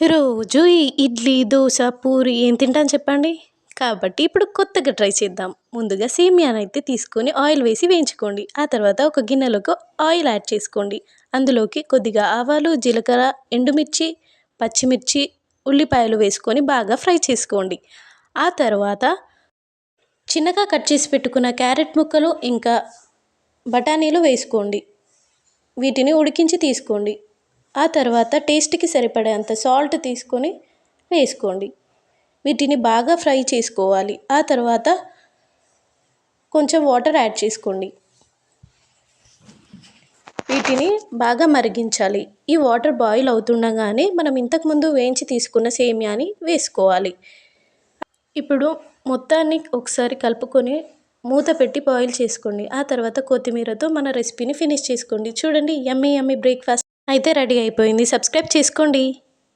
రోజు ఈ ఇడ్లీ దోశ పూరి ఏం తింటాను చెప్పండి. కాబట్టి ఇప్పుడు కొత్తగా ట్రై చేద్దాం. ముందుగా సేమియాని అయితే తీసుకొని ఆయిల్ వేసి వేయించుకోండి. ఆ తర్వాత ఒక గిన్నెలోకి ఆయిల్ యాడ్ చేసుకోండి. అందులోకి కొద్దిగా ఆవాలు జీలకర్ర ఎండుమిర్చి పచ్చిమిర్చి ఉల్లిపాయలు వేసుకొని బాగా ఫ్రై చేసుకోండి. ఆ తర్వాత చిన్నగా కట్ చేసి పెట్టుకున్న క్యారెట్ ముక్కలు ఇంకా బఠానీలు వేసుకోండి. వీటిని ఉడికించి తీసుకోండి. ఆ తర్వాత టేస్ట్కి సరిపడేంత సాల్ట్ తీసుకొని వేసుకోండి. వీటిని బాగా ఫ్రై చేసుకోవాలి. ఆ తర్వాత కొంచెం వాటర్ యాడ్ చేసుకోండి. వీటిని బాగా మరిగించాలి. ఈ వాటర్ బాయిల్ అవుతుండగానే మనం ఇంతకుముందు వేయించి తీసుకున్న సేమియాని వేసుకోవాలి. ఇప్పుడు మొత్తాన్ని ఒకసారి కలుపుకొని మూత పెట్టి బాయిల్ చేసుకోండి. ఆ తర్వాత కొత్తిమీరతో మన రెసిపీని ఫినిష్ చేసుకోండి. చూడండి ఎమ్మె ఎమ్మె బ్రేక్ఫాస్ట్. అయితే రెడీ అయిపోయింది. సబ్స్క్రైబ్ చేసుకోండి.